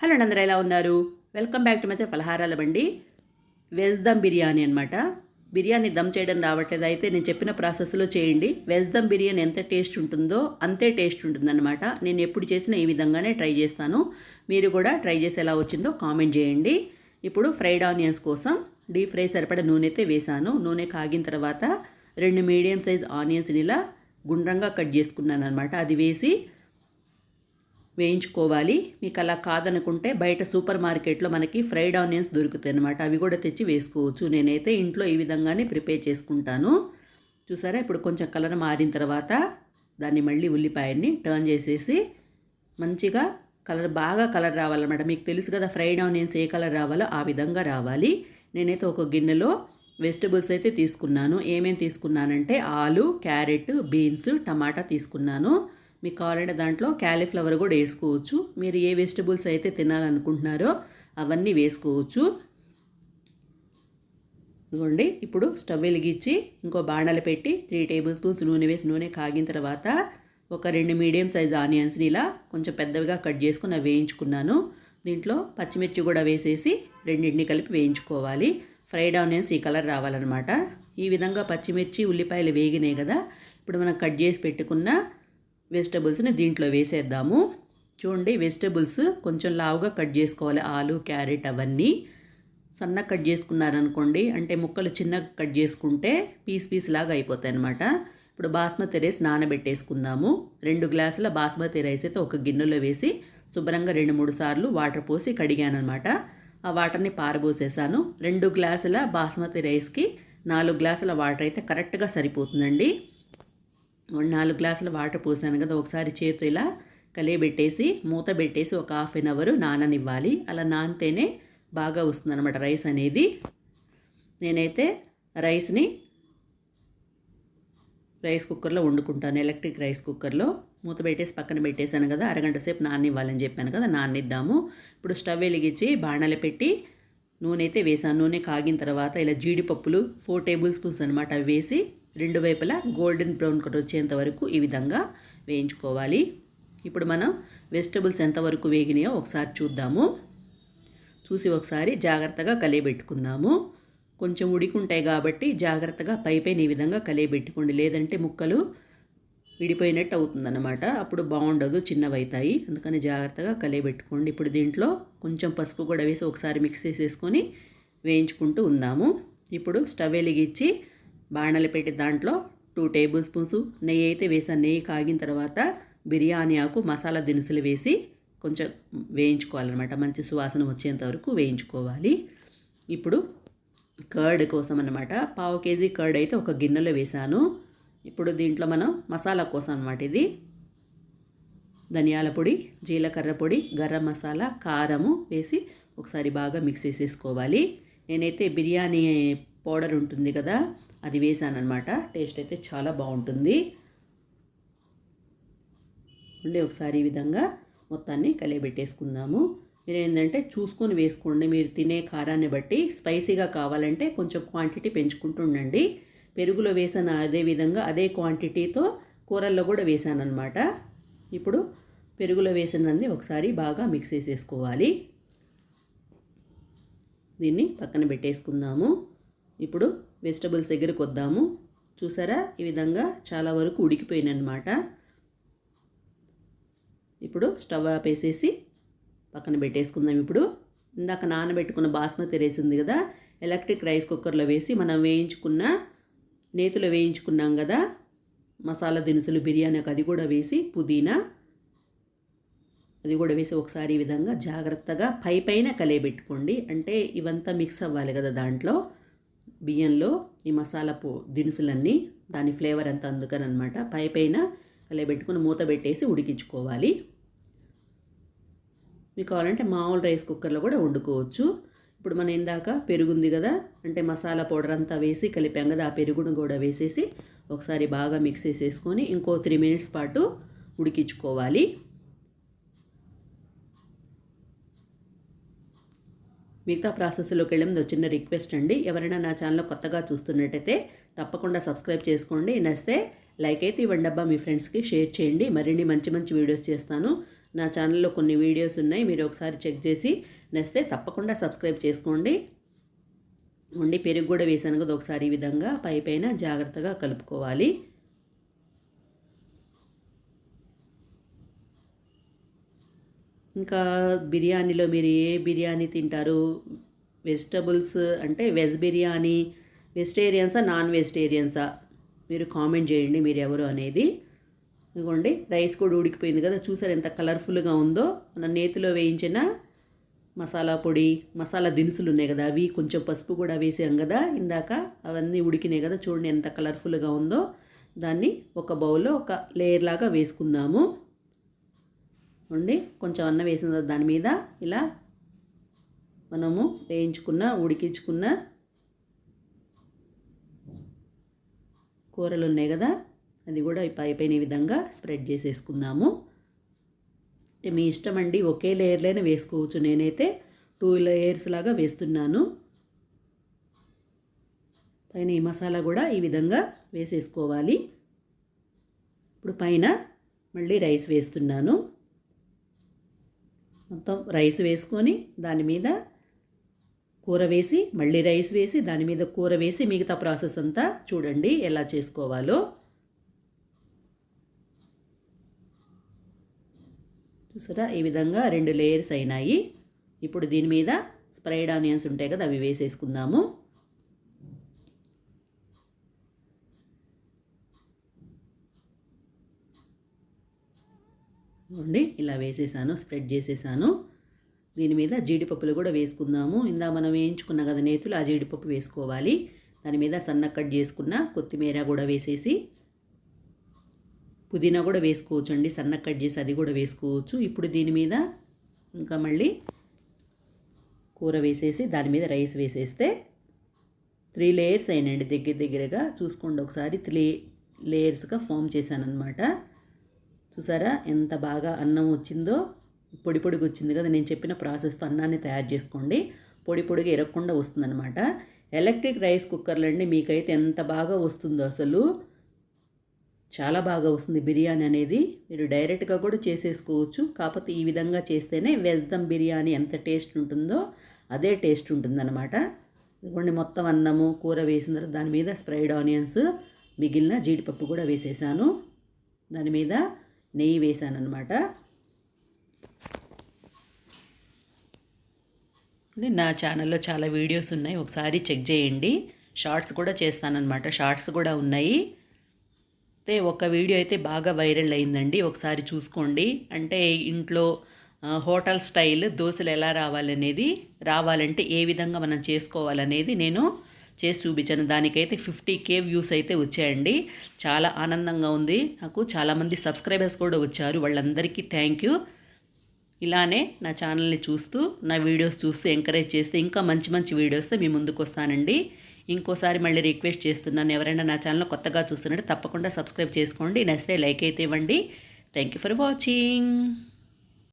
Hello అండి అందరూ ఎలా ఉన్నారు? వెల్కమ్ బ్యాక్ టు మై ఫలహారాల బండి. వెజ్ దమ్ బిర్యానీ అనమాట బిర్యానీ దమ్ చేయడం రావట్లేదు. అయితే నేను చెప్పిన ప్రాసెస్లో చేయండి. వెజ్ దమ్ బిర్యానీ ఎంత టేస్ట్ ఉంటుందో అంతే టేస్ట్ ఉంటుందన్నమాట. నేను ఎప్పుడు చేసినా ఈ విధంగానే ట్రై చేస్తాను. మీరు కూడా ట్రై చేసి ఎలా వచ్చిందో కామెంట్ చేయండి. ఇప్పుడు ఫ్రైడ్ ఆనియన్స్ కోసం డీప్ ఫ్రై సరిపడా నూనె అయితే వేసాను నూనె కాగిన తర్వాత రెండు మీడియం సైజ్ ఆనియన్స్ని ఇలా గుండ్రంగా కట్ చేసుకున్నాను అనమాట అది వేసి వేయించుకోవాలి. మీకు అలా కాదనుకుంటే బయట సూపర్ మార్కెట్లో మనకి ఫ్రైడ్ ఆనియన్స్ దొరుకుతాయి అనమాట అవి కూడా తెచ్చి వేసుకోవచ్చు. నేనైతే ఇంట్లో ఈ విధంగానే ప్రిపేర్ చేసుకుంటాను. చూసారా? ఇప్పుడు కొంచెం కలర్ మారిన తర్వాత దాన్ని మళ్ళీ ఉల్లిపాయని టర్న్ చేసేసి మంచిగా కలర్ బాగా కలర్ రావాలన్నమాట. మీకు తెలుసు కదా ఫ్రైడ్ ఆనియన్స్ ఏ కలర్ రావాలో ఆ విధంగా రావాలి. నేనైతే ఒక గిన్నెలో వెజిటబుల్స్ అయితే తీసుకున్నాను. ఏమేమి తీసుకున్నానంటే ఆలు క్యారెట్ బీన్స్ టమాటా తీసుకున్నాను. మీకు కావాలంటే దాంట్లో క్యాలీఫ్లవర్ కూడా వేసుకోవచ్చు. మీరు ఏ వెజిటబుల్స్ అయితే తినాలనుకుంటున్నారో అవన్నీ వేసుకోవచ్చు. చూడండి ఇప్పుడు స్టవ్ వెలిగించి ఇంకో బాణాలు పెట్టి త్రీ టేబుల్ స్పూన్స్ నూనె వేసి నూనె కాగిన తర్వాత ఒక రెండు మీడియం సైజ్ ఆనియన్స్ని ఇలా కొంచెం పెద్దవిగా కట్ చేసుకుని వేయించుకున్నాను. దీంట్లో పచ్చిమిర్చి కూడా వేసేసి రెండింటిని కలిపి వేయించుకోవాలి. ఫ్రైడ్ ఆనియన్స్ ఈ కలర్ రావాలన్నమాట. ఈ విధంగా పచ్చిమిర్చి ఉల్లిపాయలు వేగినాయి కదా ఇప్పుడు మనం కట్ చేసి పెట్టుకున్న వెజిటబుల్స్ని దీంట్లో వేసేద్దాము. చూడండి వెజిటబుల్స్ కొంచెం లావుగా కట్ చేసుకోవాలి. ఆలు క్యారెట్ అవన్నీ. సన్నగా కట్ చేసుకున్నారనుకోండి అంటే ముక్కలు చిన్నగా కట్ చేసుకుంటే పీస్ పీస్ లాగా అయిపోతాయి అనమాట ఇప్పుడు బాస్మతి రైస్ నానబెట్టేసుకుందాము. రెండు గ్లాసుల బాస్మతి రైస్ అయితే ఒక గిన్నెలో వేసి శుభ్రంగా రెండు మూడు సార్లు వాటర్ పోసి కడిగాను అనమాట ఆ వాటర్ని పారబోసేసాను. రెండు గ్లాసుల బాస్మతి రైస్కి నాలుగు గ్లాసుల వాటర్ అయితే కరెక్ట్గా సరిపోతుందండి. నాలుగు గ్లాసుల వాటర్ పోసాను కదా ఒకసారి చేతి ఇలా కలియబెట్టేసి మూత పెట్టేసి ఒక హాఫ్ అన్ అవర్ నాననివ్వాలి. అలా నానితేనే బాగా వస్తుందన్నమాట రైస్ అనేది. నేనైతే రైస్ని రైస్ కుక్కర్లో వండుకుంటాను ఎలక్ట్రిక్ రైస్ కుక్కర్లో. మూత పెట్టేసి పక్కన పెట్టేశాను కదా అరగంట సేపు నాన్నివ్వాలని చెప్పాను కదా నాన్నిద్దాము ఇప్పుడు స్టవ్ వెలిగించి బాణాలు పెట్టి నూనె అయితే వేసాను నూనె కాగిన తర్వాత ఇలా జీడిపప్పులు ఫోర్ టేబుల్ స్పూన్స్ అనమాట అవి వేసి రెండు వైపులా గోల్డెన్ బ్రౌన్ కలర్ వచ్చేంత వరకు ఈ విధంగా వేయించుకోవాలి. ఇప్పుడు మనం వెజిటబుల్స్ ఎంతవరకు వేగినాయో ఒకసారి చూద్దాము. చూసి ఒకసారి జాగ్రత్తగా కలియబెట్టుకుందాము. కొంచెం ఉడికుంటాయి కాబట్టి జాగ్రత్తగా పై పైన ఈ విధంగా కలియబెట్టుకోండి. లేదంటే ముక్కలు విడిపోయినట్టు అవుతుందన్నమాట. అప్పుడు బాగుండదు చిన్నవైతాయి. అందుకని జాగ్రత్తగా కలియబెట్టుకోండి. ఇప్పుడు దీంట్లో కొంచెం పసుపు కూడా వేసి ఒకసారి మిక్స్ చేసేసుకొని వేయించుకుంటూ ఉందాము. ఇప్పుడు స్టవ్ వెలిగించి బాణలు పెట్టి దాంట్లో టూ టేబుల్ స్పూన్స్ నెయ్యి అయితే వేసాను నెయ్యి కాగిన తర్వాత బిర్యానీ ఆకు మసాలా దినుసులు వేసి కొంచెం వేయించుకోవాలన్నమాట. మంచి సువాసన వచ్చేంత వరకు వేయించుకోవాలి. ఇప్పుడు కర్డ్ కోసం అనమాట పావు కేజీ కర్డ్ అయితే ఒక గిన్నెలో వేసాను. ఇప్పుడు దీంట్లో మనం మసాలా కోసం అనమాట ఇది. ధనియాల పొడి జీలకర్ర పొడి గరం మసాలా కారము వేసి ఒకసారి బాగా మిక్స్ చేసేసుకోవాలి. నేనైతే బిర్యానీ పౌడర్ ఉంటుంది కదా అది వేసాను అనమాట టేస్ట్ అయితే చాలా బాగుంటుంది. ఉండే ఒకసారి ఈ విధంగా మొత్తాన్ని కలియబెట్టేసుకుందాము. మీరు ఏంటంటే చూసుకొని వేసుకోండి. మీరు తినే కారాన్ని బట్టి స్పైసీగా కావాలంటే కొంచెం క్వాంటిటీ పెంచుకుంటుండండి పెరుగులో వేసాను అదే విధంగా అదే క్వాంటిటీతో కూరల్లో కూడా వేసాను ఇప్పుడు పెరుగులో వేసినది ఒకసారి బాగా మిక్స్ చేసేసుకోవాలి. దీన్ని పక్కన పెట్టేసుకుందాము. ఇప్పుడు వెజిటబుల్స్ దగ్గరికి వద్దాము. చూసారా? ఈ విధంగా చాలా వరకు ఉడికిపోయినమాట ఇప్పుడు స్టవ్ ఆపేసేసి పక్కన పెట్టేసుకుందాం ఇప్పుడు. ఇందాక నానబెట్టుకున్న బాస్మతి రైస్ ఉంది కదా ఎలక్ట్రిక్ రైస్ కుక్కర్లో వేసి మనం వేయించుకున్న నేతిలో వేయించుకున్నాం కదా మసాలా దినుసులు బిర్యానీకి అది కూడా వేసి పుదీనా అది కూడా వేసి ఒకసారి ఈ విధంగా జాగ్రత్తగా పై పైన కలియబెట్టుకోండి. అంటే ఇవంతా మిక్స్ అవ్వాలి కదా దాంట్లో. బియ్యంలో ఈ మసాలాపు దినుసులన్నీ దాని ఫ్లేవర్ అంతా అందుకని అనమాట పై పైన కలియబెట్టుకుని మూత పెట్టేసి ఉడికించుకోవాలి. మీకు కావాలంటే మామూలు రైస్ కుక్కర్లో కూడా వండుకోవచ్చు. ఇప్పుడు మనం ఇందాక పెరుగుంది కదా అంటే మసాలా పౌడర్ అంతా వేసి కలిపాం కదా ఆ పెరుగును కూడా వేసేసి ఒకసారి బాగా మిక్స్ చేసేసుకొని ఇంకో త్రీ మినిట్స్ పాటు ఉడికించుకోవాలి. మిగతా ప్రాసెస్లోకి వెళ్ళే చిన్న రిక్వెస్ట్ అండి. ఎవరైనా నా ఛానల్ కొత్తగా చూస్తున్నట్టయితే తప్పకుండా సబ్స్క్రైబ్ చేసుకోండి. నచ్చితే లైక్ అయితే ఇవ్వండి అబ్బా మీ ఫ్రెండ్స్కి షేర్ చేయండి. మరిన్ని మంచి మంచి వీడియోస్ చేస్తాను. నా ఛానల్లో కొన్ని వీడియోస్ ఉన్నాయి మీరు ఒకసారి చెక్ చేసి నచ్చితే తప్పకుండా సబ్స్క్రైబ్ చేసుకోండి. ఉండి పెరుగు కూడా వేసాను కదా ఒకసారి ఈ విధంగా పై పైన జాగ్రత్తగా కలుపుకోవాలి. ఇంకా బిర్యానీలో మీరు ఏ బిర్యానీ తింటారు? వెజిటబుల్స్ అంటే వెజ్ బిర్యానీ వెజిటేరియన్సా నాన్ వెజిటేరియన్సా? మీరు కామెంట్ చేయండి మీరు ఎవరు అనేది. ఇదిగోండి రైస్ కూడా ఉడికిపోయింది కదా చూసారు ఎంత కలర్ఫుల్గా ఉందో? మన నేతిలో వేయించిన మసాలా పొడి మసాలా దినుసులు ఉన్నాయి కదా అవి కొంచెం పసుపు కూడా వేసాం కదా ఇందాక అవన్నీ ఉడికినాయి కదా చూడండి ఎంత కలర్ఫుల్గా ఉందో. దాన్ని ఒక బౌల్లో ఒక లేయర్ లాగా వేసుకుందాము. ఉండి కొంచెం అన్నం వేసిన తర్వాత దాని మీద ఇలా మనము వేయించుకున్న ఉడికించుకున్న కూరలు ఉన్నాయి కదా అది కూడా పై విధంగా స్ప్రెడ్ చేసేసుకుందాము. అంటే మీ ఇష్టం అండి ఒకే లేయర్లోనే వేసుకోవచ్చు. నేనైతే టూ లేయర్స్ లాగా వేస్తున్నాను. పైన ఈ మసాలా కూడా ఈ విధంగా వేసేసుకోవాలి. ఇప్పుడు పైన మళ్ళీ రైస్ వేస్తున్నాను. మొత్తం రైస్ వేసుకొని దాని మీద కూర వేసి మళ్ళీ రైస్ వేసి దాని మీద కూర వేసి మిగతా ప్రాసెస్ అంతా చూడండి ఎలా చేసుకోవాలో. చూసారా? ఈ విధంగా రెండు లేయర్స్ అయినాయి. ఇప్పుడు దీని మీద స్ప్రైడ్ ఆనియన్స్ ఉంటాయి కదా అవి వేసేసుకుందాము. అండి ఇలా వేసేసాను స్ప్రెడ్ చేసేసాను. దీని మీద జీడిపప్పులు కూడా వేసుకుందాము. ఇందా మనం వేయించుకున్న కదా నేతులు ఆ జీడిపప్పు వేసుకోవాలి. దాని మీద సన్న కట్ చేసుకున్న కొత్తిమీర కూడా వేసేసి పుదీనా కూడా వేసుకోవచ్చు అండి సన్న కట్ చేసి అది కూడా వేసుకోవచ్చు. ఇప్పుడు దీని మీద ఇంకా మళ్ళీ కూర వేసేసి దాని మీద రైస్ వేసేస్తే త్రీ లేయర్స్ అయినండి దగ్గర దగ్గరగా చూసుకోండి. ఒకసారి త్రీ లేయర్స్గా ఫామ్ చేశాను అనమాట చూసారా? ఎంత బాగా అన్నం వచ్చిందో? పొడి పొడిగా వచ్చింది కదా నేను చెప్పిన ప్రాసెస్తో అన్నాన్ని తయారు చేసుకోండి. పొడి పొడిగా ఎరగకుండా వస్తుందన్నమాట. ఎలక్ట్రిక్ రైస్ కుక్కర్లు అండి మీకైతే ఎంత బాగా వస్తుందో అసలు. చాలా బాగా వస్తుంది బిర్యానీ అనేది. మీరు డైరెక్ట్గా కూడా చేసేసుకోవచ్చు. కాకపోతే ఈ విధంగా చేస్తేనే వెజ్ దమ్ బిర్యానీ ఎంత టేస్ట్ ఉంటుందో అదే టేస్ట్ ఉంటుందన్నమాట. ఇదిగోండి మొత్తం అన్నము కూర వేసిన తర్వాత దాని మీద స్ప్రైడ్ ఆనియన్స్ మిగిలిన జీడిపప్పు కూడా వేసేసాను. దాని మీద నెయ్యి వేసాను అనమాట నా ఛానల్లో చాలా వీడియోస్ ఉన్నాయి ఒకసారి చెక్ చేయండి. షార్ట్స్ కూడా చేస్తానన్నమాట షార్ట్స్ కూడా ఉన్నాయి. అయితే ఒక వీడియో అయితే బాగా వైరల్ అయిందండి ఒకసారి చూసుకోండి. అంటే ఇంట్లో హోటల్ స్టైల్ దోశలు ఎలా రావాలనేది రావాలంటే ఏ విధంగా మనం చేసుకోవాలనేది నేను చేసి చూపించాను దానికైతే ఫిఫ్టీ కే వ్యూస్ అయితే వచ్చాయండి. చాలా ఆనందంగా ఉంది. నాకు చాలామంది సబ్స్క్రైబర్స్ కూడా వచ్చారు. వాళ్ళందరికీ థ్యాంక్ యూ. ఇలానే నా ఛానల్ని చూస్తూ నా వీడియోస్ చూస్తూ ఎంకరేజ్ చేస్తే ఇంకా మంచి మంచి వీడియోస్తో మీ ముందుకు వస్తానండి. ఇంకోసారి మళ్ళీ రిక్వెస్ట్ చేస్తున్నాను. ఎవరైనా నా ఛానల్ కొత్తగా చూస్తున్నట్టు తప్పకుండా సబ్స్క్రైబ్ చేసుకోండి. నచ్చితే లైక్ అయితే ఇవ్వండి. Thank you for watching.